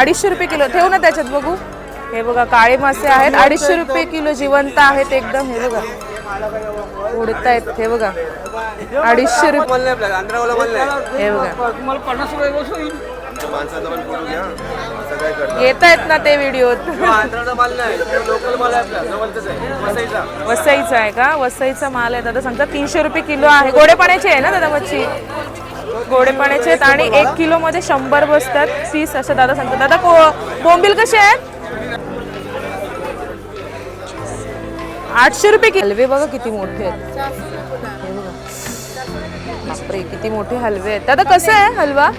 अडीचशे रुपये किलो. ठेव ना त्याच्यात बघू. हे बघा काळे मासे आहेत. अडीचशे रुपये किलो जिवंत आहेत एकदम. हे बघा. उडत आहेत हे बघा. अडीचशे रुपये. हे बघा. येत आहेत ना ते व्हिडिओत आंध्राचा माल नाही. लोकल माल आहे आपला. जवळच आहे. वसईचा. वसईचा आहे का? वसईचा माल आहे. दादा सांगता तीनशे रुपये किलो आहे. गोडे पाण्याचे आहे ना दादा मच्छी? गोडे पाण्याचे आहेत आणि एक किलो मध्ये शंभर बसतात. तीस असं दादा सांगतात. दादा को बोंबील कसे आहेत? आठशे रुपये हलवे बघा किती मोठे आहेत. बापरे किती मोठे हलवे आहेत. दादा कसं आहे हलवा?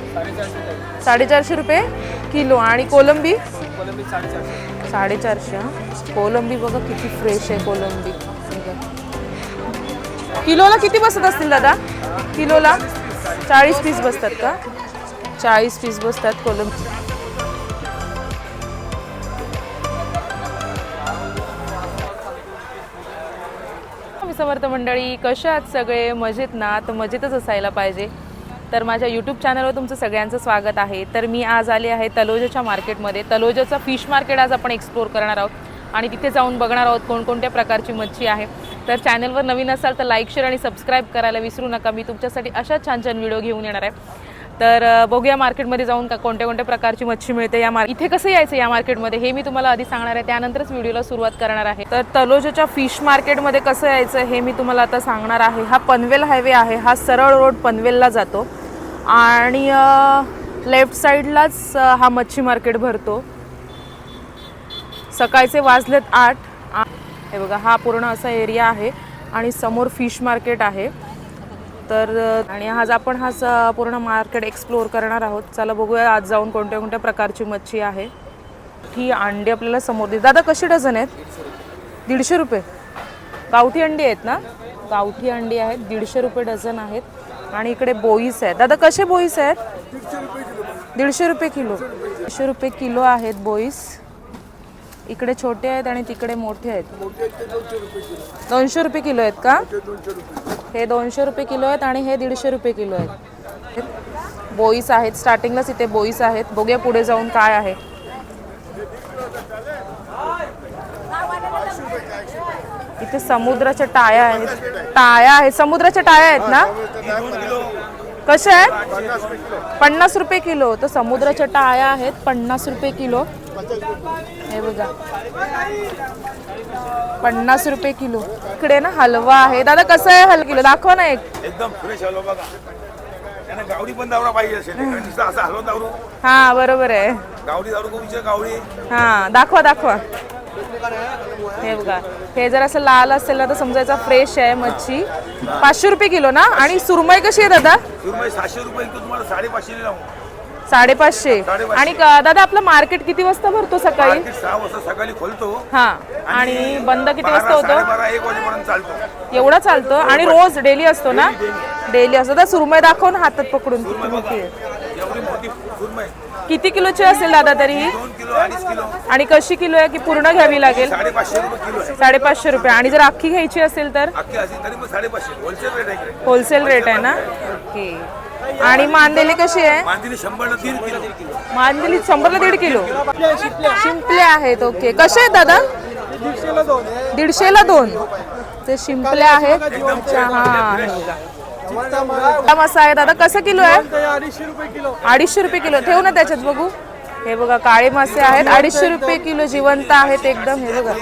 साडेचारशे रुपये किलो. आणि कोलंबी? साडेचारशे कोलंबी बघा किती फ्रेश आहे कोलंबी. किलोला किती बसत असतील दादा? किलोला? चाळीस पीस बसतात का? चाळीस पीस बसतात कोलम. समर्थ मंडळी कशा सगळे? मजेत ना? तर मजेतच असायला पाहिजे. तर माझ्या यूट्यूब चॅनलवर तुमचं सगळ्यांचं स्वागत आहे. तर मी आज आले आहे तलोजाच्या मार्केटमध्ये तलोजाचं फिश मार्केट आज आपण एक्सप्लोर करणार आहोत. आणि तिथे जाऊन बघणार आहोत कोणकोणत्या प्रकारची मच्छी आहे. तर चॅनलवर नवीन असाल तर लाईक शेअर आणि सबस्क्राईब करायला विसरू नका. मी तुमच्यासाठी अशा छान छान व्हिडिओ घेऊन येणार आहे. तर बघूया मार्केटमध्ये जाऊन का कोणत्या कोणत्या प्रकारची मच्छी मिळते या मार्क इथे कसं यायचं या मार्केटमध्ये हे मी तुम्हाला आधी सांगणार आहे. त्यानंतरच व्हिडिओला सुरुवात करणार आहे. तर तलोजाच्या फिश मार्केटमध्ये कसं यायचं हे मी तुम्हाला आता सांगणार आहे. हा पनवेल हायवे आहे. हा सरळ रोड पनवेलला जातो. आणि लेफ्ट साईडलाच हा मच्छी मार्केट भरतो. सकाळचे वाजलेत आठ. आ- हे बघा हा पूर्ण असा एरिया आहे आणि समोर फिश मार्केट आहे. तर आणि आज आपण हा स- पूर्ण मार्केट एक्सप्लोअर करणार आहोत. चला बघूया आज जाऊन कोणत्या कोणत्या प्रकारची मच्छी आहे. ही अंडी आपल्याला समोर दे दादा कशी डझन आहेत? दीडशे रुपये. गावठी अंडी आहेत ना? गावठी अंडी आहेत दीडशे रुपये डझन आहेत. आणि इकडे बोईस आहेत. दादा कसे बोईस आहेत? दीडशे रुपये किलो. दीडशे रुपये किलो आहेत बोईस. इकडे छोटे आहेत आणि तिकडे मोठे आहेत. दोनशे रुपये किलो आहेत का? हे दोनशे रुपये किलो आहेत आणि हे दीडशे रुपये किलो आहेत. बोईस आहेत. स्टार्टिंगलाच इथे बोईस आहेत. बघूया पुढे जाऊन काय आहे. इथे समुद्राच्या टाया आहेत. टाया आहेत. समुद्राच्या टाया आहेत ना? कशा आहेत? पन्नास रुपये किलो. तर समुद्राच्या टाया आहेत पन्नास रुपये किलो. हे बघा. पन्नास रुपये किलो. इकडे ना हलवा आहे. दादा कसं आहे हल किलो? दाखवा ना एक. एकदम फ्रेश हलवा बघा. त्यांना गावडी पण दावडा पाहिजे असेल. नुसतं असं हलवा दावरू. हा बरोबर आहे. गावडी विचार गावडी हा दाखवा दाखवा. हे बघा. हे जर असं लाल असेल ना तर समजायचा फ्रेश आहे मच्छी. पाचशे रुपये किलो ना? आणि सुरमई कशी आहे दादा? सुरमई सातशे रुपये तुम्हाला साडेपाचशे. साडेपाचशे. आणि दादा आपलं मार्केट किती वाजता भरतो सकाळी? सहा वाजता सकाळी खोलतो. हा. आणि बंद किती वाजता होतो? एवढा चालतो? आणि रोज डेली असतो ना? डेली असतो. तर सुरमई दाखव ना हातात पकडून किती मोठी आहे. किती किलोची असेल दादा तरी? ही दोन किलो अडीच किलो आणि कशी किलो आहे? की पूर्ण घ्यावी लागेल? साडेपाचशे रुपये किलो आहे. साडेपाचशे रुपये. आणि जर अख्खी घ्यायची असेल तर? अख्खी असेल तरी मग साडेपाचशे. होलसेल रेट आहे इकडे होलसेल रेट आहे ना? ओके आणि मांदेली कशी आहे? मांदिली शंभरला दीड किलो. मांदेली शंभरला दीड किलो? शिंपले आहेत ओके कसे आहेत दादा? दीडशेला दोन ते शिंपले आहेत. अच्छा, हा. हे बघा. हा मसा आहे. दादा कसं किलो आहे? अडीचशे रुपये किलो. अडीचशे रुपये किलो. ठेव ना त्याच्यात बघू. हे बघा काळे मासे आहेत. अडीचशे रुपये किलो जिवंत आहेत एकदम. हे बघा.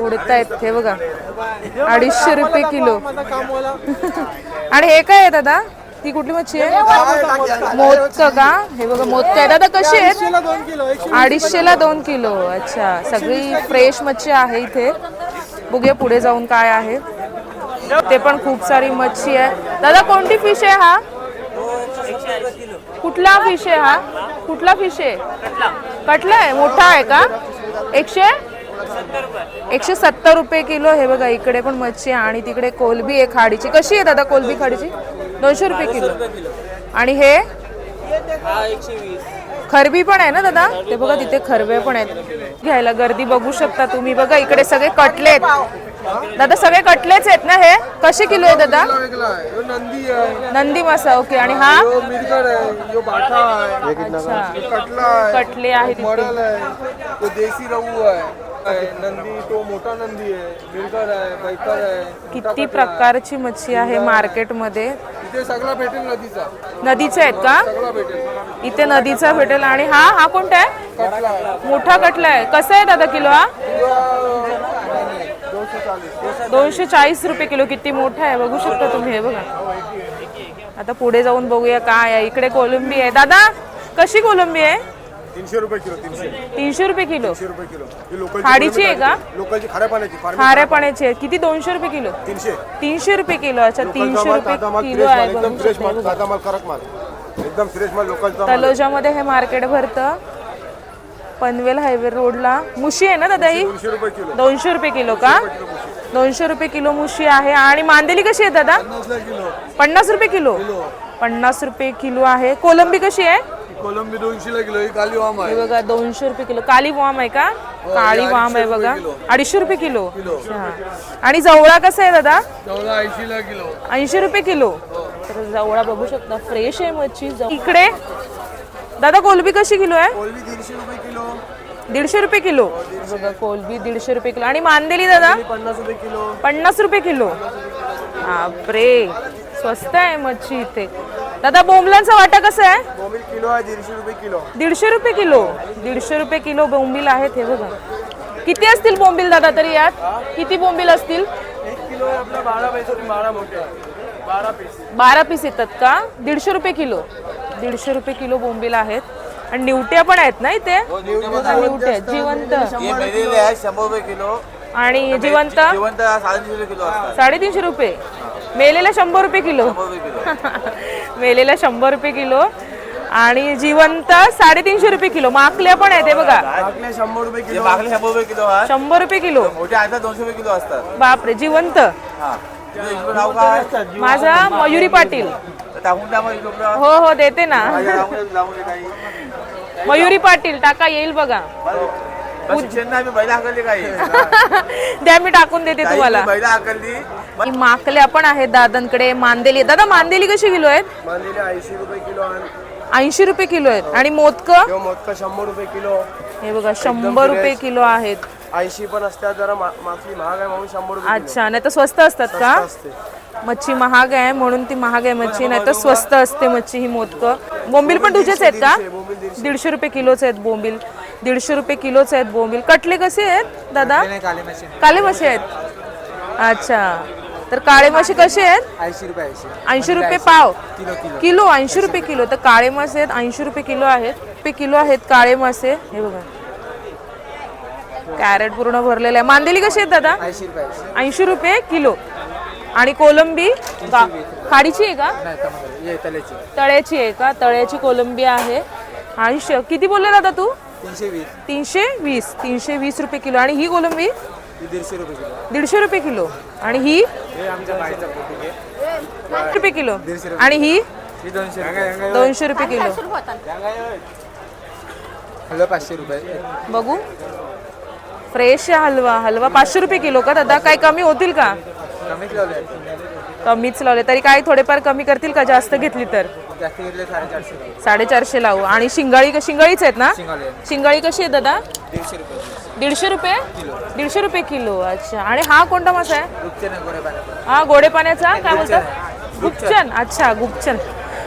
उडत आहेत हे बघा. अडीचशे रुपये किलो. आणि हे काय आहे दादा? ती कुठली मच्छी आहे? मोदक का? हे बघा मोदक आहे. दादा कशी आहेत? अडीचशेला दोन किलो अच्छा. सगळी फ्रेश मच्छी आहे इथे. बघूया पुढे जाऊन काय आहे. ते पण खूप सारी मच्छी आहे. दादा कोणती फिश आहे हा? कुठला फिश आहे हा? कुठला फिश आहे? कटला आहे मोठा आहे का? एकशे? एकशे सत्तर रुपये किलो हे बघा इकडे पण मच्छी आहे आणि तिकडे कोलबी आहे खाडीची. कशी आहे दादा कोलबी खाडीची? दोनशे रुपये किलो. आणि हे? खरबी पण आहे ना दादा? ते बघा तिथे खरबे पण आहेत. घ्यायला गर्दी बघू शकता तुम्ही. बघा इकडे सगळे कटले आहेत दादा सगळे कटलेच आहेत ना हे? कसे किलो आहे दादा? नंदी आहे. नंदी मासा ओके. आणि हा? आहे. यो आहे. कटला आहे. कटले आहेत इथे. मडल आहे. तो देसी रहू आहे. नंदी तो मोठा नंदी आहे. आहे. बैकर आहे. किती प्रकारची मच्छी आहे मार्केटमध्ये? इथे सगळा भेटेल नदीचा. नदीचे आहेत का? सगळा भेटेल. इथे नदीचा भेटेल. आणि हा? हा कोणता आहे? कटला आहे. मोठा कटला आहे. कसा आहे दादा किलो हा दोनशे चाळीस रुपये किलो किती मोठा आहे? बघू शकता तुम्ही हे बघा. आता पुढे जाऊन बघूया काय आहे. इकडे कोलंबी आहे. दादा कशी कोलंबी आहे? तीनशे रुपये किलो तीनशे. तीनशे रुपये किलो? तीनशे रुपये किलो. ही लोकल खाडीची आहे का? लोकलची खाऱ्या पाण्याची फार्म खाऱ्या पाण्याची आहे. किती? दोनशे रुपये किलो? तीनशे. तीनशे रुपये किलो. अच्छा तीनशे रुपये किलो आहे एकदम बघू फ्रेश शकता. माल ताजा माल कडक माल. एकदम फ्रेश माल लोकलचा माल. तलोजामध्ये हे मार्केट भरतं. पनवेल हायवे रोडला मुशी आहे ना दादा ही? दोनशे रुपये किलो. दोनशे का? दोनशे रुपये किलो मुशी. आहे. आणि मांदेली कशी आहे दादा? पन्नास रुपये किलो? पन्नास रुपये किलो आहे. कोलंबी कशी आहे? कोलंबी दोनशेला किलो. ही काली वाम हे बघा दोनशे रुपये किलो. काली वाम आहे का? काळी वाम आहे बघा. अडीचशे रुपये किलो. आणि जवळा कसा आहे दादा? ऐंशी रुपये किलो. तर जवळा बघू शकता. फ्रेश आहे मच्छी. इकडे. दादा कोलबी कशी किलो आहे कोलबी दीडशे रुपये किलो दीडशे रुपये किलो. बघा कोलबी दीडशे रुपये किलो. आणि मांदेली दादा? पन्नास रुपये किलो. पन्नास रुपये किलो. बापरे स्वस्त आहे मच्छी इथे. दादा बोंबलांचा वाटा कसा आहे? बोंबील किलो आहे दीडशे रुपये किलो. दीडशे रुपये किलो. दीडशे रुपये किलो बोंबील आहेत हे बघा. किती असतील बोंबील दादा तरी यात? किती बोंबील असतील? एक किलो आहे आपला बारा पैसे बारा मोठे बारा पीस. बारा पीस येतात का? दीडशे रुपये किलो. दीडशे रुपये किलो बोंबील आहेत. आणि निवट्या पण आहेत ना इथे? बघा, निवट्या जिवंत. हे शंभर रुपये किलो. आणि जिवंत? जिवंत साडेतीनशे रुपये किलो असतात. साडेतीनशे रुपये. मेलेला शंभर रुपये किलो. शंभर रुपये किलो. मेलेला शंभर रुपये किलो. आणि जिवंत साडेतीनशे रुपये किलो. माकल्या पण आहेत हे बघा. शंभर रुपये हे किलो. मागले शंभर रुपये किलो आहे शंभर रुपये किलो. मोठे आता दोनशे रुपये किलो असतात. बापरे जिवंत. हा. तुझं हिशोब नाव काय? माझा मयुरी पाटील. तर टाकून द्या मग हिशोबला हो हो देते ना. लावून दे, लावून दे काही मयुरी पाटील टाका येईल बघा. द्या मी टाकून देते तुम्हाला. मी बैला हाकलली. ही माकल्या पण आहेत दादांकडे. मांदेली दादा मांदेली कशी किलो आहेत? ऐंशी रुपये किलो ऐंशी रुपये किलो आहेत. आणि मोदक? मोदका शंभर रुपये किलो. हे बघा शंभर रुपये किलो आहेत. ऐंशी पण असतात जरा मा- मासळी महाग आहे म्हणून शंभर अच्छा नाही तर स्वस्त असतात का? मच्छी महाग आहे म्हणून ती महाग आहे मच्छी नाही तर स्वस्त असते मच्छी ही मोदक. बोंबील पण तुझेच आहेत का? दीडशे रुपये किलोच आहेत बोंबील. दीडशे रुपये किलोच आहेत बोंबील. कटले कसे आहेत दादा? काळे मासे आहेत? अच्छा. तर काळे मासे कसे आहेत? ऐंशी रुपये रुपये पाव. किलो ऐंशी रुपये किलो. तर काळे मासे आहेत ऐंशी रुपये किलो आहेत. रुपये किलो आहेत काळे मासे हे बघा. कॅरेट पूर्ण भरलेलं आहे. मांदेली कशी आहेत दादा? ऐंशी रुपये किलो. आणि कोलंबी? खाडीची आहे का? तळ्याची. आहे का? तळ्याची कोलंबी आहे. आणि श- किती बोलले दादा तू? तीनशे वीस. तीनशे वीस. रुपये किलो. आणि ही कोलंबी? दीडशे रुपये किलो. दीडशे रुपये किलो. आणि ही? हे रुपये किलो. आणि ही? दोनशे रुपये. दोनशे रुपये किलो. हॅलो पाचशे रुपये. बघू. फ्रेश आहे हलवा. हलवा पाचशे रुपये किलो का दादा? काय कमी होतील का? कमीच लावले कमीच लावले. तरी काय थोडेफार कमी करतील का? जास्त घेतली तर? जास्त घेतले साडेचारशे लावू. आणि शिंगाळी क- शिंगाळीच आहेत ना? शिंगाळी कशी आहे दादा? दीडशे रुपये. दीडशे रुपये? दीडशे रुपये किलो. अच्छा. आणि हा कोणता मासा आहे? हा गोडे पाण्याचा काय बोलतात गुपचन. अच्छा गुपचन.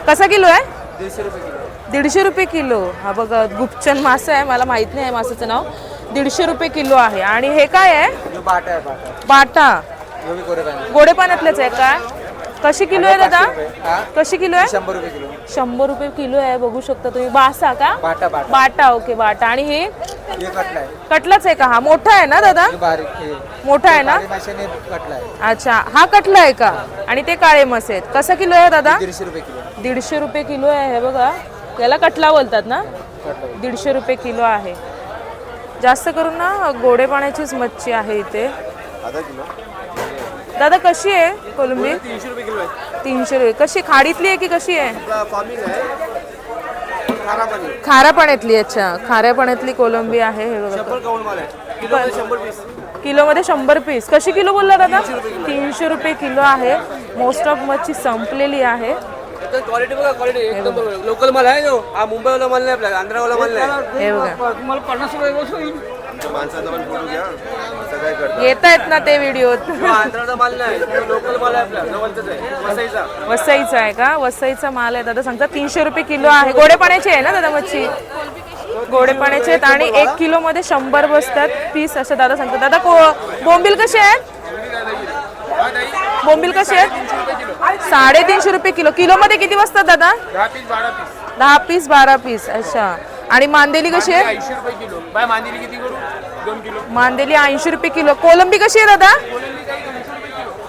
कसा किलो आहे? दीडशे रुपये किलो. दीडशे रुपये किलो. हा बघा गुपचन मासा आहे. मला माहीत नाही आहे मासाचं नाव. दीडशे रुपये किलो आहे. आणि हे काय आहे? बाटा आहे बाटा. गोडे पाण्यातलेच आहे काय कशी किलो आहे दादा? कशी किलो आहे? शंभर रुपये किलो. शंभर रुपये किलो आहे बघू शकता तुम्ही. बासा का? बाटा बाटा. बाटा ओके बाटा. आणि हे? हे कटलाच आहे का? हा मोठा आहे ना दादा? बारीक मोठा आहे ना? अच्छा हा कटला आहे का? आणि ते काळे मस आहेत. कसा किलो आहे दादा? दीडशे रुपये किलो. दीडशे रुपये किलो आहे हे बघा. याला कटला बोलतात ना? दीडशे रुपये किलो आहे. जास्त करून ना गोडे पाण्याचीच मच्छी आहे इथे. दादा कशी आहे कोलंबी? तीनशे रुपये किलो आहे. तीनशे रुपये. कशी खाडीतली आहे की कशी आहे? फार्मिंग आहे. अच्छा. खाऱ्या पाण्यातली कोलंबी आहे हे बघा. किलोमध्ये शंभर पीस. कशी किलो बोलला दादा? तीनशे रुपये किलो आहे. मोस्ट ऑफ मच्छी संपलेली आहे. क्वालिटी बघा क्वालिटी एकदम लोकल माल आहे जो. हा मुंबईवाला माल नाही आपला आंध्रावाला माल नाही. हे बघा. तुम्हाला पन्नास रुपये गोष्ट होईल तुमच्या माणसाचा पण फोटो घ्या. असं काय करता? येत आहेत ना ते व्हिडिओत आंध्राचा माल नाही लोकल माल आहे आपला जवळचाच आहे वसईचा. वसईचा आहे का? वसईचा माल आहे. दादा सांगतात तीनशे रुपये किलो आहे. गोडे पाण्याची आहे ना दादा मच्छी? गोडे पाण्याचे आहेत आणि एक किलो मध्ये शंभर बसतात पीस असं दादा सांगतात. दादा को बोंबील कसे आहेत? बोंबील कसे आहेत? साडेतीनशे रुपये किलो. किलो मध्ये किती बसतात दादा? दहा पीस बारा पीस. अच्छा. आणि मांदेली कशी आहे? ऐंशी रुपये किलो. बाय मांदिली किती करू? दोन किलो. मांदेली ऐंशी रुपये किलो. कोलंबी कशी आहे दादा?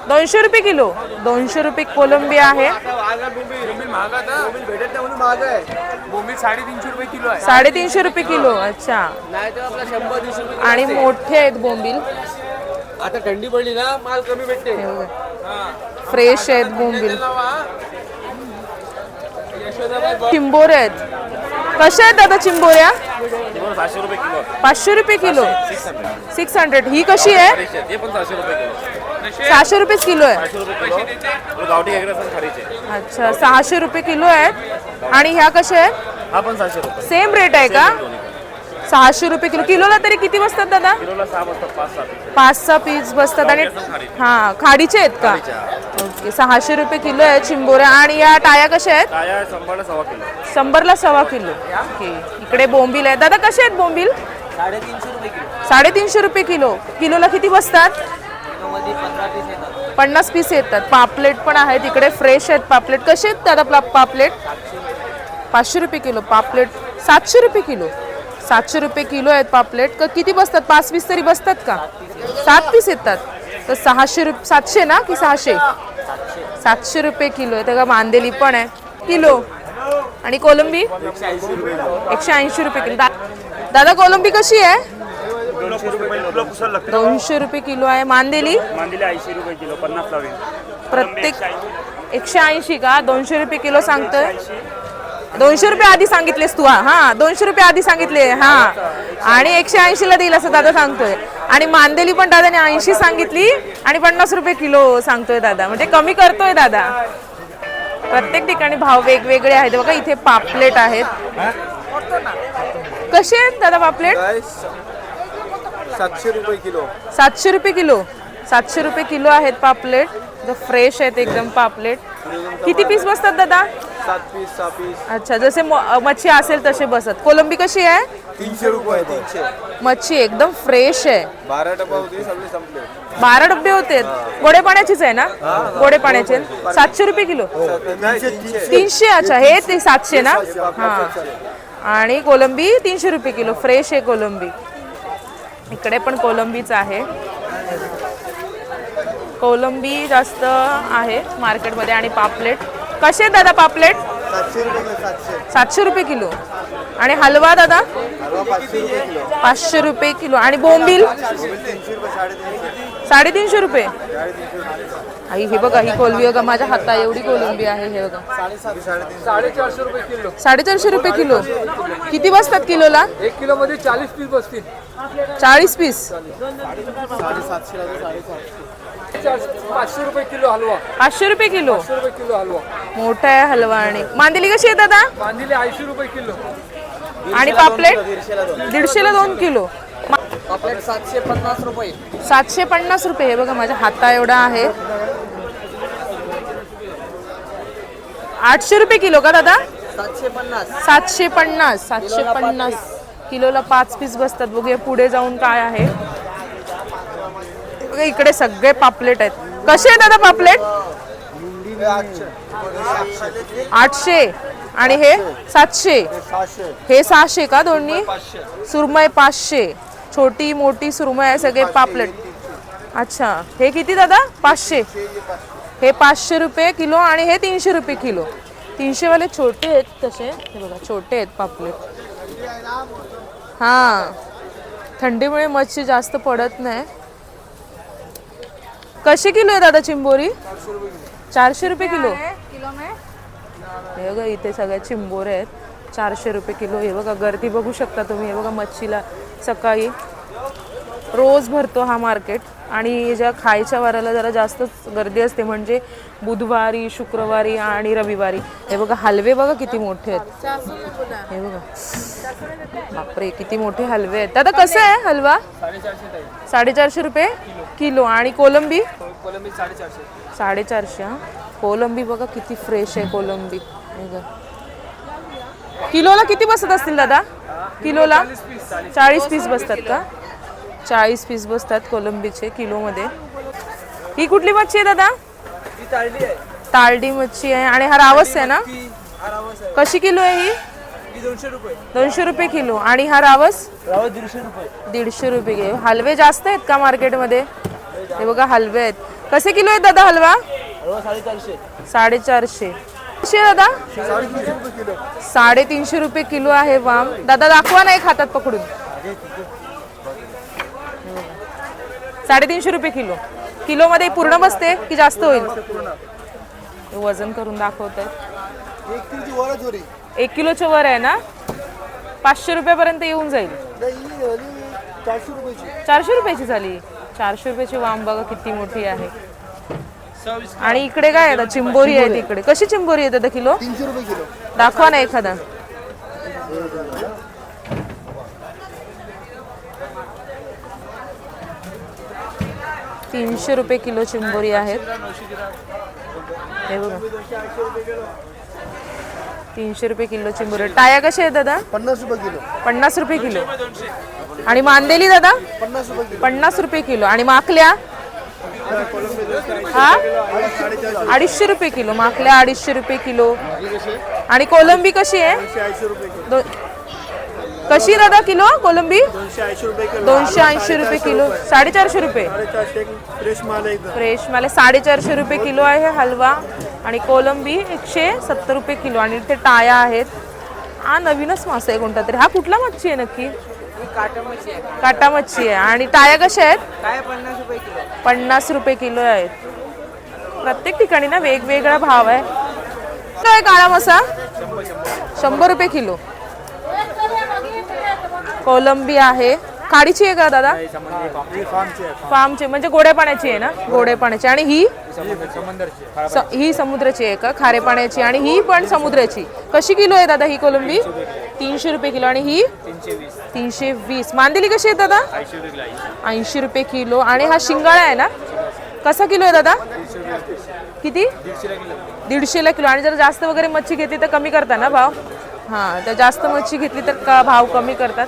दोनशे रुपये किलो. दोनशे रुपये कोलंबी आहे. बोंबील महाग आता. बोंबील भेटत नाही म्हणून महाग आहे. बोंबील साडेतीनशे रुपये किलो आहे. साडेतीनशे रुपये किलो. अच्छा. नाही तर आपला शंभर दीडशे रुपये आणि मोठे आहेत बोंबील. आता थंडी पडली ना माल कमी भेटते. फ्रेश आहेत बोंबील. चिंबोरे आहेत. कशा आहेत दादा चिंबोऱ्या? सहाशे रुपये किलो. पाचशे रुपये किलो. Six hundred. ही कशी आहे? ते पण सहाशे रुपये किलो. सहाशे रुपये किलो आहे. सहाशे रुपये किलो. गावठी वगैरे असं खारीचे अच्छा सहाशे रुपये किलो आहेत. आणि ह्या कशा आहेत? हा पण सहाशे रुपये. सेम रेट आहे का? सहाशे रुपये किलो. किलोला तरी किती बसतात दादा? किलोला सहा बसतात पाच सात पाच सहा पीस बसतात. आणि हा खाडीचे आहेत का? ओके सहाशे रुपये किलो आहे चिंबोऱ्या. आणि या टाया कशा आहेत? शंभरला सव्वा किलो. शंभरला सव्वा किलो. ओके इकडे बोंबील आहे. दादा कसे आहेत बोंबील? साडेतीनशे रुपये किलो. साडेतीनशे रुपये किलो. किलोला किती बसतात? मध्ये पंधरा पीस येतात. पन्नास पीस येतात. पापलेट पण आहेत. इकडे फ्रेश आहेत पापलेट. कसे आहेत दादा पा- पापलेट पाचशे रुपये किलो. पापलेट सातशे रुपये किलो. सातशे रुपये किलो आहेत पापलेट. क किती बसतात? पाच पीस तरी बसतात का? सात पीस येतात. तर सहाशे रुपये सातशे ना की सहाशे? सातशे रुपये किलो आहे. त्या मांदेली पण आहे. किलो. आणि कोलंबी? एकशे ऐंशी रुपये किलो. दा- दादा कोलंबी कशी आहे? दोनशे रुपये किलो आहे. मांदेली? ऐंशी रुपये किलो पन्नास प्रत्येक एकशे ऐंशी. का? दोनशे रुपये किलो सांगतोय? दोनशे रुपये आधी सांगितलेस तू हा. दोनशे रुपये आधी सांगितले हा. आणि एकशे ऐंशी ला देईल असं दादा सांगतोय. आणि मांदेली पण दादाने ऐंशी सांगितली आणि पन्नास रुपये किलो सांगतोय दादा. म्हणजे कमी करतोय दादा. प्रत्येक ठिकाणी भाव वेगवेगळे आहेत. बघा इथे पापलेट आहेत. कसे आहेत दादा पापलेट? सातशे रुपये किलो. सातशे रुपये किलो. सातशे रुपये किलो आहेत पापलेट. फ्रेश आहेत एकदम पापलेट. किती पीस बसतात दादा? सात पीस सहा पीस. अच्छा जसे म- मच्छी असेल तसे बसत. कोलंबी कशी आहे? तीनशे रुपये तीनशे. मच्छी एकदम फ्रेश आहे. बारा डबा होते सगळे संपले. बारा डबे होते? गोडे पाण्याचीच आहे ना? गोडे पाण्याचे. सातशे रुपये किलो? तीनशे तीनशे. तीनशे अच्छा हे ते सातशे ना? हा. आणि कोलंबी तीनशे रुपये किलो. फ्रेश आहे कोलंबी. इकडे पण कोलंबीच आहे. कोलंबी जास्त आहे मार्केटमध्ये आणि पापलेट. कसे आहेत दादा पापलेट? सातशे रुपये किलो आणि हलवा दादा? हलवा पाचशे रुपये किलो. पाचशे रुपये किलो. आणि बोंबील? साडेतीनशे रुपये. आई हे बघा ही कोलंबी बघा माझ्या हाता एवढी कोलंबी आहे हे बघा. साडेचारशे रुपये किलो. साडेचारशे रुपये किलो. किती बसतात किलोला? एक किलो मध्ये चाळीस पीस बसतील. चाळीस पीस. पाचशे रुपये किलो हलवा. पाचशे रुपये किलो? पाचशे रुपये किलो हलवा. मोठा आहे हलवा आणि मांदेली कशी आहे दादा? बांधिले ऐंशी रुपये किलो. आणि पापलेट? दीडशेला दोन किलो. आपल्याकडे सातशे पन्नास रुपये. सातशे पन्नास रुपये. हे बघा माझ्या हाता एवढा आहे. आठशे रुपये किलो का दादा? सातशे पन्नास. सातशे पन्नास सातशे पन्नास. किलोला पाच पीस बसतात. बघूया पुढे जाऊन काय आहे. बघा इकडे सगळे पापलेट आहेत. कसे आहेत दादा पापलेट? आठशे. आणि हे सातशे. हे सहाशे का दोन्ही? सुरमय पाचशे. छोटी मोठी सुरमय आहे सगळे पापलेट. अच्छा. हे किती दादा? पाचशे. हे पाचशे रुपये किलो आणि हे तीनशे रुपये किलो. तीनशेवाले छोटे आहेत तसे. हे बघा छोटे आहेत पापलेट. हां. थंडीमुळे मच्छी जास्त पडत नाही. कसे किलो आहे दादा चिंबोरी? चारशे रुपये किलो. हे बघा इथे सगळ्या चिंबोरे आहेत. चारशे रुपये किलो. हे बघा गर्दी बघू शकता तुम्ही. हे बघा मच्छीला सकाळी रोज भरतो हा मार्केट. आणि ज्या खायच्या वाराला जरा जास्तच गर्दी असते म्हणजे बुधवारी शुक्रवारी आणि रविवारी. हे बघा हलवे बघा किती मोठे आहेत. हे बघा. बापरे किती मोठे हलवे आहेत. दादा कसं आहे हलवा? साडेचारशे रुपये किलो. आणि कोलंबी? साडेचारशे हा. कोलंबी बघा किती फ्रेश आहे कोलंबी. किलोला किती बसत असतील दादा? किलोला? चाळीस पीस बसतात का? चाळीस पीस बसतात कोलंबीचे किलोमध्ये. ही कुठली मच्छी आहे दादा? तारडी मच्छी आहे आणि हा रावस आहे ना? कशी किलो आहे ही? दोनशे रुपये. किलो. आणि हा रावस? दीडशे रुपये. किलो. हलवे जास्त आहेत का मार्केटमध्ये? हे बघा हलवे आहेत. कसे किलो आहेत दादा हलवा? साडेचारशे. दादा? साडेतीनशे रुपये किलो. आहे वाम. दादा दाखवा नाही खातात पकडून. साडेतीनशे रुपये किलो. किलोमध्ये पूर्ण बसते की जास्त होईल? वजन करून दाखवत एक किलोच्या वर आहे ना? पाचशे रुपयापर्यंत येऊन जाईल. चारशे रुपयाची. झाली. चारशे रुपयाची वाम बघा किती मोठी आहे. आणि इकडे काय आहे चिंबोरी आहे तिकडे. कशी चिंबोरी रुपये किलो. दाखवा ना एखादा. तीनशे रुपये किलो चिंबोरी आहेत. हे बघा. तीनशे रुपये किलो चिंबोरी. टाया कशा आहेत दादा? पन्नास रुपये किलो. पन्नास रुपये किलो. आणि मांदेली दादा? पन्नास रुपये किलो. पन्नास रुपये किलो. आणि माकल्या? हा? अडीचशे रुपये किलो. माकल्या अडीचशे रुपये किलो. आणि कोलंबी कशी आहे? कशी दादा किलो कोलंबी? दोनशे ऐंशी रुपये किलो. दोनशे ऐंशी रुपये किलो. साडेचारशे रुपये? फ्रेश माल आहे साडेचारशे रुपये किलो आहे हलवा आणि कोलंबी एकशे सत्तर रुपये किलो. आणि इथे टाया आहेत. हा नवीनच मासा आहे कोणता तरी. हा कुठला मच्छी आहे नक्की? काटा मच्छी आहे. आणि टाया कशा आहेत? पन्नास रुपये किलो. आहेत. प्रत्येक ठिकाणी ना वेगवेगळा भाव आहे. काय काळा मासा? शंभर रुपये किलो. कोलंबी आहे. खाडीची आहे का दादा? फार्मची म्हणजे गोड्या पाण्याची आहे ना? गोड्या पाण्याची आणि ही? स- ही समुद्राची आहे का? खारे पाण्याची आणि ही पण समुद्राची. कशी किलो आहे दादा ही कोलंबी? तीनशे रुपये किलो. आणि ही? तीनशे वीस. मांदेली कशी आहे दादा? ऐंशी रुपये किलो आणि हा शिंगाळा आहे ना? कसा किलो आहे दादा? किती? दीडशेला किलो. आणि जर जास्त वगैरे मच्छी घेतली तर कमी करता ना भाव? हां तर जास्त मच्छी घेतली तर का भाव कमी करतात?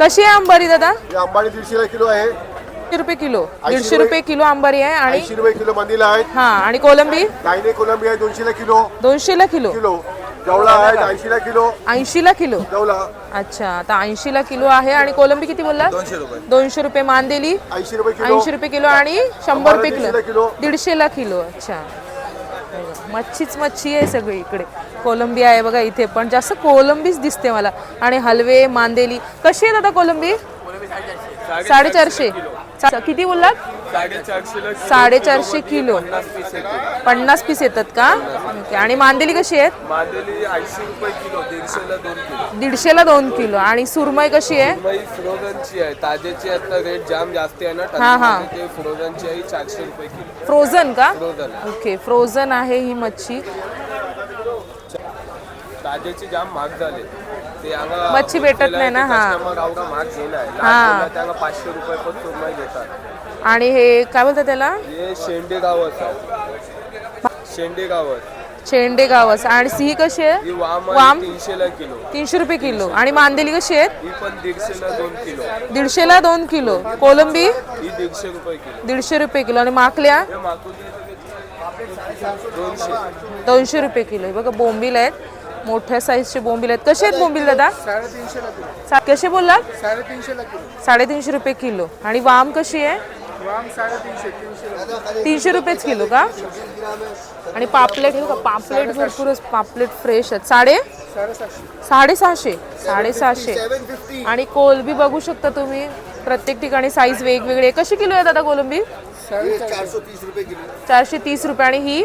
कशी आहे अंबारी दादा? अंबाडी दीडशेला किलो आहे. दीडशे रुपये किलो. दीडशे रुपये किलो अंबारी आहे आणि ऐंशी रुपये किलो मंदीला आहेत हा आणि कोलंबी? कायने कोलंबी आहे दोनशेला किलो. दोनशेला किलो? किलो. जवळा आहे ऐंशीला किलो. ऐंशीला किलो? जवळा अच्छा आता ऐंशीला किलो आहे आणि कोलंबी किती बोलला दोनशे रुपये. मांदेली. ऐंशी रुपये किलो. ऐंशी रुपये किलो आणि शंभर रुपये किलो. किलो. दीडशेला किलो अच्छा. मच्छीच मच्छी आहे सगळी इकडे. कोलंबी आहे बघा इथे पण. जास्त कोलंबीच दिसते मला. आणि हलवे मांदेली. कशी आहे दादा कोलंबी? साडेचारशे. किती बोललात? साडेचारशे किलो. पन्नास पीस येतात का? ओके. आणि मांदेली कशी आहेत? दीडशेला दोन किलो. आणि सुरमई कशी आहे? ताजेची आता रेट जाम जास्त आहे ना हा, हा. फ्रोझनची आहे चारशे रुपये फ्रोझन का? ओके. फ्रोझन आहे ही मच्छी. ताजेचे जाम महाग झाले. मच्छी भेटत नाही ना, हा. हा. त्याला पाचशे रुपये पण सुरमई घेतात आणि हे काय बोलतात त्याला? हे शेंडे गावस आहे. शेंडे गावस शेंडे गावस आणि सिही कशी आहे? वाम? आहे तीनशेला किलो. तीनशे रुपये किलो. आणि मांदेली कशी आहेत? ही पण दीडशेला दोन किलो. दीडशेला दोन किलो. कोलंबी? ही दीडशे रुपये किलो. दीडशे रुपये किलो. आणि माकल्या? माकुली दोनशे. दोनशे रुपये किलो. हे बघा बोंबील आहेत. मोठ्या साईजचे बोंबील आहेत. कसे आहेत बोंबील दादा? सा- कसे बोललात? साडेतीनशेला किलो. साडेतीनशे रुपये किलो. आणि वाम कशी आहे? वाम साडेतीनशे तीनशे तीनशे रुपयेच किलो का? आणि पापलेट हे बघा पापलेट भरपूरच पापलेट फ्रेश आहेत. साडे? साडेसातशे. साडेसहाशे. साडेसहाशे. सेवन फिफ्टी आणि कोलंबी बघू शकता तुम्ही. प्रत्येक ठिकाणी साईज वेगवेगळी. आहे कशी किलो आहे दादा कोलंबी? चारशे तीस रुपये किलो चारशे तीस रुपये आणि ही?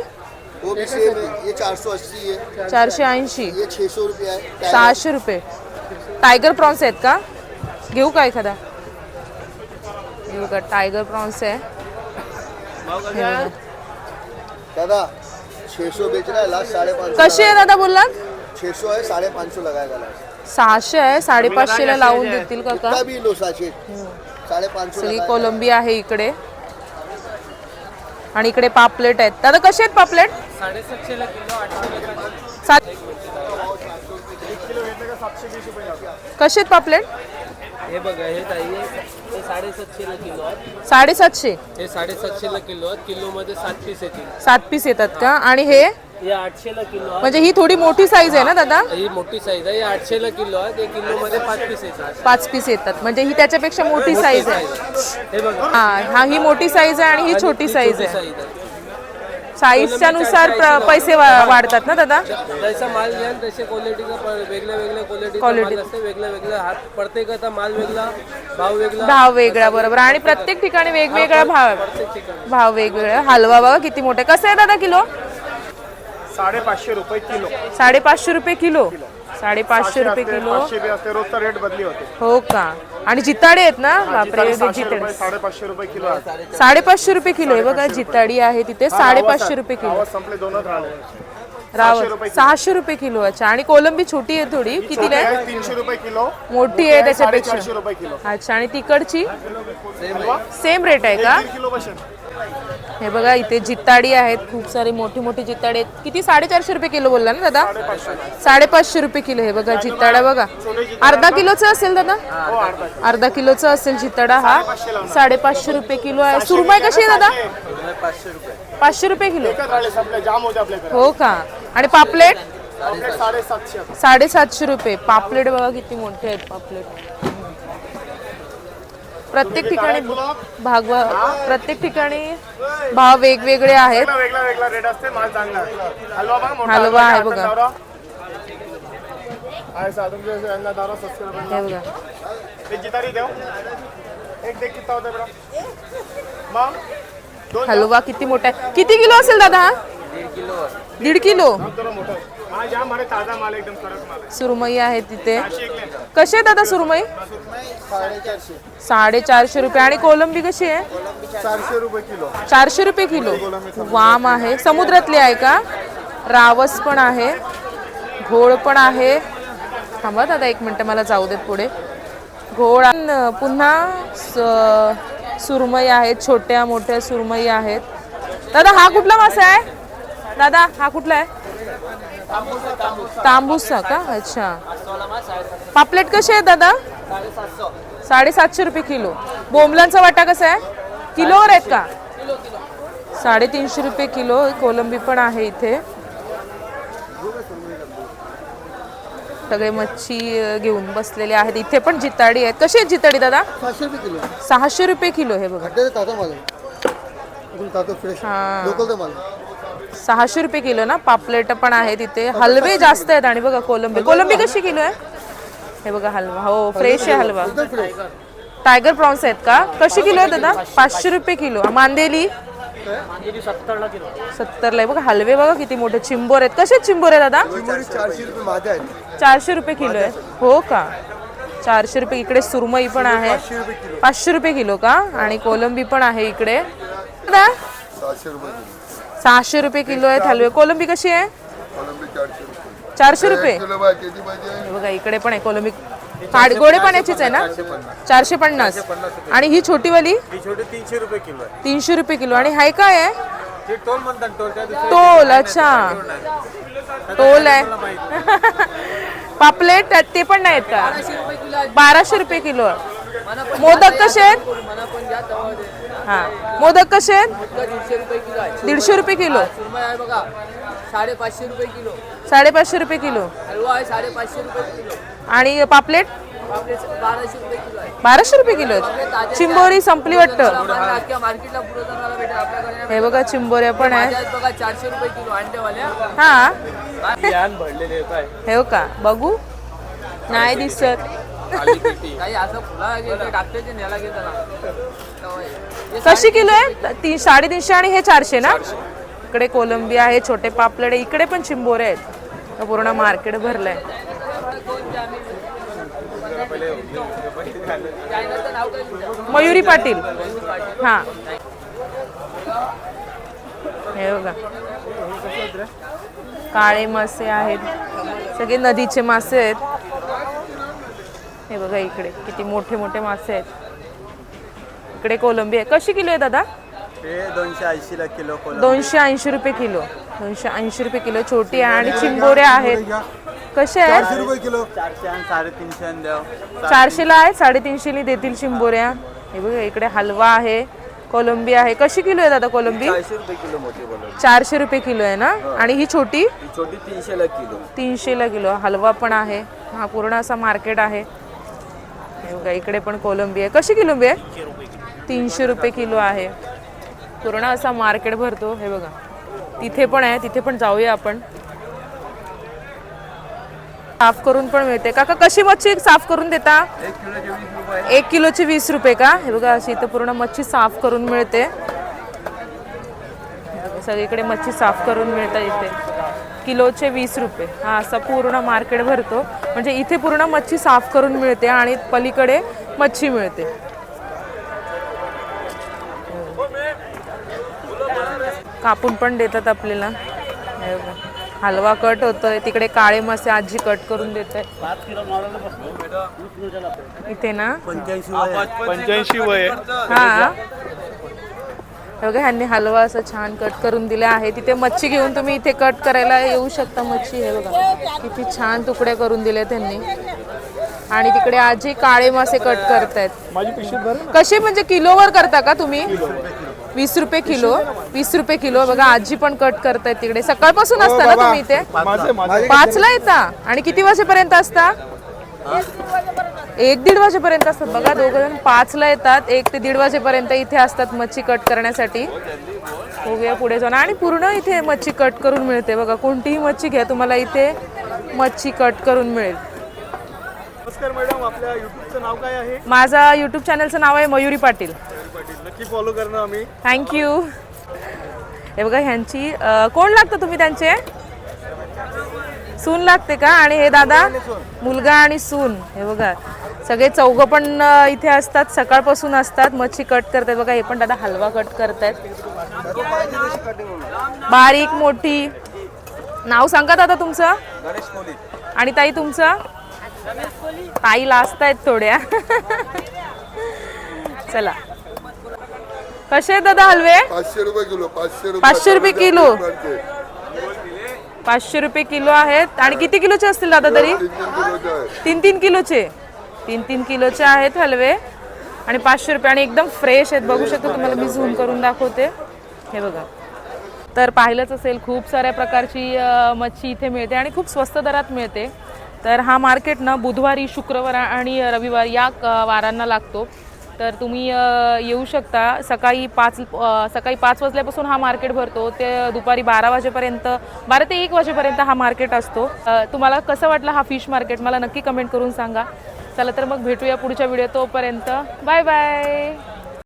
वो भी सेम है ये चार सौ अस्सी है। चारशे ऐंशी ये छः सौ रुपये है सहाशे रुपये। टायगर प्रॉन्स आहेत का? घेऊ का एखादा? घेऊ का? टायगर प्रॉन्स आहे. हे बघा. दादा छः सौ बेच रहा है लास्ट साढ़े पाँच कशी आहे दादा बोललात? छः सौ है साढ़े पाँच सौ लगाएगा लास्ट सहाशे आहे साडेपाचशेला लावून देतील का का कितना भी लो साशे साढ़े पाँच सौ सगळी। कोलंबी आहे इकडे. आणि इकडे पापलेट आहेत. दादा कसे आहेत पापलेट? सात कसे आहेत पापलेट? हे बघा हे ताई हे साडेसातशेला किलो आहेत. साडेसातशे. हे साडेसातशेला किलो आहेत. किलोमध्ये सात पीस येतील सात पीस येतात का? आणि हे? हे आठशेला किलो आहे म्हणजे ही थोडी मोठी साईज आहे ना दादा? ही मोठी साईज आहे. हे आठशेला किलो आहे ते किलोमध्ये पाच पीस येतात. पाच पीस येतात. म्हणजे ही त्याच्यापेक्षा मोठी साईज आहे. हे बघा. हा हा ही मोठी साईज आहे आणि ही छोटी आहे. साईज आहे. साईजच्या नुसार प्र- पैसे वा- वाढतात ना दादा? जैसा माल घ्याल तसे क्वालिटीचा प- वेगळ्या वेगळ्या क्वालिटीचा Quality. माल असते वेगळ्या वेगळ्या हात प्रत्येकाचा माल वेगळा भाव वेगळा. भाव वेगळा बरोबर. आणि प्रत्येक ठिकाणी वेगवेगळा भाव आहे. प्रत्येक ठिकाणी. भाव वेगवेगळा. हलवा बघा किती मोठे. कसं आहे दादा किलो? साडेपाचशे रुपये किलो. साडेपाचशे रुपये किलो. साडेपाचशे रुपये किलो. पाचशे बी असते रोजचा रेट बदली होते. हो का? आणि जिताडे आहेत ना? बापरे सहाशे जिताडे. साडेपाचशे रुपये किलो आहे. साडेपाचशे रुपये किलो आहे बघा जिताडी आहे तिथे. साडेपाचशे रुपये किलो. आवाज संपले दोनच राहिले. रावत सहाशे रुपये किलो. अच्छा. आणि कोलंबी छोटी आहे थोडी. कितीला आहे? आहे? तीनशे रुपये किलो. मोठी आहे त्याच्यापेक्षा. साडेचारशे रुपये किलो. अच्छा आणि तिकडची? सेम रेट आहे का? किलो बसेल. हे बघा इथे जित्ताडी आहेत. खूप सारे मोठी मोठी जित्ताडी आहेत. किती? साडेचारशे रुपये किलो बोलला ना दादा? साडेपाचशे रुपये किलो. हे बघा जित्ताडा बघा. अर्धा किलोचं असेल दादा? अर्धा किलोचं असेल जित्ताडा हा. साडेपाचशे रुपये किलो आहे. सुरमई कशी आहे दादा? पाचशे रुपये किलो. हो का? आणि पापलेट? साडेसातशे. साडेसातशे रुपये. पापलेट बघा किती मोठे आहेत पापलेट. प्रत्येक ठिकाणी भाग प्रत्येक ठिकाणी भाव वेगवेगळे आहेत. वेगळा वेगळा वेगळा रेट असते माल चांगला आहे. हलवा बघा मोठा हलवा आहे बघा. दावरा. आहे सा तुमच्या यांना दारा सस्ते रुपये हे बघा. एक जितारी देव एक देख कितना होता बेटा मग? दोन हलवा किती मोठा आहे. किती किलो असेल दादा? हा दीड किलो. माल आहे. सुरमई आहे तिथे. कशी आहे दादा सुरमई? साडेचारशे. रुपये. आणि कोलंबी कशी आहे? चारशे रुपये किलो. चारशे रुपये किलो. वाम आहे. समुद्रातली आहे का? रावस पण आहे. घोळ पण आहे. थांबा दादा एक मिनटं मला जाऊ देत पुढे. घोळ आणि पुन्हा स- सुरमई आहेत. छोट्या मोठ्या सुरमई आहेत. दादा हा कुठला मासा आहे? दादा हा कुठला आहे? तांबूसचा का? अच्छा. पापलेट कसे आहेत दादा? साडेसातशे रुपये किलो. बोंबलांचा वाटा कसा आहे? किलोवर आहेत का? साडेतीनशे रुपये किलो. कोलंबी पण आहे इथे. सगळे मच्छी घेऊन बसलेले आहेत. इथे पण जिताडी आहेत. कशी आहेत जिताडी दादा? सहाशे रुपये किलो. हे बघा. आहे. हा. सहाशे रुपये किलो ना? पापलेट पण आहे तिथे. हलवे जास्त आहेत आणि बघा कोलंबी. कोलंबी कशी किलो आहे? हे बघला हलवा. हो फ्रेश आहे हलवा. टायगर प्रॉन्स आहेत का? कशी किलो आहे दादा? पाचशे रुपये किलो. मांदेली? सत्तरला आहे. बघा हलवे बघा किती मोठे चिंबोर आहेत. कसे आहेत चिंबोर आहे दादा? चारशे रुपये आहेत. किलो आहे. हो का? चारशे रुपये. इकडे सुरमई पण आहे. पाचशे रुपये किलो. का? आणि कोलंबी पण आहे इकडे. दादा, सातशे रुपये किलो. सहाशे रुपये किलो आहेत हलवे कोलंबी कशी आहे? चारशे रुपये. हे बघा इकडे पण आहे कोलंबी. काड गोडे पाण्याचीच आहे ना? चारशे पन्नास. आणि ही छोटीवाली ही छोटी तीनशे रुपये किलो आहे. तीनशे रुपये किलो. आणि हाय काय आहे? टोल अच्छा. टोल आहे. पापलेट ते पण नाहीत का? बाराशे रुपये किलो मोदक कसे आहेत? हा. मोदक कसे आहेत? दीडशे रुपये किलो. आहे बघा साडेपाचशे रुपये किलो. साडेपाचशे रुपये किलो. हलवा आहे साडेपाचशे रुपये किलो. आणि पापलेट? आपले बाराशे रुपये किलो आहे. बाराशे रुपये किलो आहेत. चिंबोरी संपली वाटतं. आम्हाला अख्ख्या मार्केटला पुरवताना भेटेल आपल्याकडे हे बघा चिंबोऱ्या पण आहे आहेत बघा चारशे रुपये किलो अंड्यावाल्या. हा. भरलेले काय हे हो का बघू. नाही दिसत. काही असं फुला टाकते ते न्यायला घेताना? कशी किलो आहे? तीन साडेतीनशे आणि हे चारशे ना? इकडे कोलंबी आहे छोटे पापलेट आहे. इकडे पण चिंबोरे आहेत. पूर्ण मार्केट भरलंय. मयुरी पाटील. हा. हे बघा. काळे मासे आहेत. सगळे नदीचे मासे आहेत. हे बघा इकडे किती मोठे मोठे मासे आहेत. इकडे कोलंबी आहे. कशी किलो आहे दादा? हे दोनशे ऐंशीला किलो दोनशे ऐंशी रुपये किलो. दोनशे ऐंशी रुपये किलो. छोटी आहे आणि चिंबोऱ्या आहेत. कसे आहेत? रुपये किलो. चारशे आणि साडेतीनशे आणि चारशेला आहे साडेतीनशेला देतील चिंबोऱ्या. हे बघा इकडे हलवा आहे कोलंबी आहे. कशी किलो आहे दादा कोलंबी? चारशे रुपये किलो मोठी चारशे रुपये किलो आहे ना? आणि ही छोटी? ही छोटी तीनशेला किलो. तीनशेला किलो. हलवा पण आहे. हा पूर्ण असा मार्केट आहे. हे बघा इकडे पण कोलंबी आहे. कशी किलोबी आहे तीनशे रुपये किलो आहे. पूर्ण असा मार्केट भरतो हे बघा. तिथे पण आहे तिथे पण जाऊया आपण. साफ करून पण मिळते. काका कशी मच्छी साफ करून देता? एक किलोची वीस रुपये का? हे बघा अशी इथं पूर्ण मच्छी साफ करून मिळते. सगळीकडे मच्छी साफ करून मिळतात इथे. किलोचे वीस रुपये. हा असा पूर्ण मार्केट भरतो. म्हणजे इथे पूर्ण मच्छी साफ करून मिळते आणि पलीकडे मच्छी मिळते. कापून पण देतात आपल्याला. हलवा कट होतोय. तिकडे काळे मासे आजी कट करून देत इथे ना? पंच्याऐंशी वय आहे. हा. हे बघा ह्यांनी हलवा असं छान कट करून दिले आहे. तिथे मच्छी घेऊन तुम्ही इथे कट करायला येऊ शकता मच्छी. हे बघा. किती छान तुकडे करून दिले त्यांनी आणि तिकडे आजी काळे मासे कट करतायत. कसे म्हणजे किलोवर करता का तुम्ही? वीस रुपये किलो वीस रुपये किलो. बघा आजी पण कट करतायत तिकडे. सकाळपासून असता ना तुम्ही इथे? पाचला येता. आणि किती वाजेपर्यंत असता? एक दीड वाजेपर्यंत असतात. बघा दोघ जण पाचला येतात. एक ते दीड वाजेपर्यंत इथे असतात मच्छी कट करण्यासाठी. बघूया पुढे जाऊन. आणि पूर्ण इथे मच्छी कट करून मिळते. बघा कोणतीही मच्छी घ्या तुम्हाला इथे मच्छी कट करून मिळेल. नमस्कार मॅडम आपल्या युट्यूबचं नाव काय आहे? माझा यूट्यूब चॅनलचं नाव आहे मयुरी पाटील. नक्की फॉलो करणं आम्ही. थँक्यू हे बघा ह्यांची अं, कोण लागतं तुम्ही त्यांचे? सून लागते का? आणि हे दादा? मुलगा आणि सून. हे बघा सगळे चौघं पण अं, इथे असतात सकाळपासून असतात मच्छी कट करतात बघा हे पण दादा हलवा कट करतायत. बारीक मोठी. नाव सांगा दादा तुमचं? आणि ताई तुमचं? ताई लाजत आहेत थोड्या. चला. कसे आहेत दादा हलवे? पाचशे रुपये किलो पाचशे रुपये पाचशे रुपये किलो. पाचशे रुपये किलो आहेत. आणि किती किलोचे असतील दादा तरी? तीन तीन किलोचे तीन तीन किलोचे. आहेत हलवे. आणि पाचशे रुपये आणि एकदम फ्रेश आहेत. बघू शकता तुम्हाला मी झूम करून दाखवते. हे बघा. तर पाहिलंच असेल खूप साऱ्या प्रकारची मच्छी इथे मिळते आणि खूप स्वस्त दरात मिळते. तर हा मार्केट ना बुधवारी शुक्रवार आणि रविवार या वारांना लागतो. तर तुम्ही येऊ शकता. सकाळी पाच सकाळी पाच वाजल्यापासून हा मार्केट भरतो. ते दुपारी बारा वाजेपर्यंत बारा ते एक वाजेपर्यंत हा मार्केट असतो. तुम्हाला कसं वाटलं हा फिश मार्केट मला नक्की कमेंट करून सांगा. चला तर मग भेटूया पुढच्या व्हिडिओ तोपर्यंत. Bye bye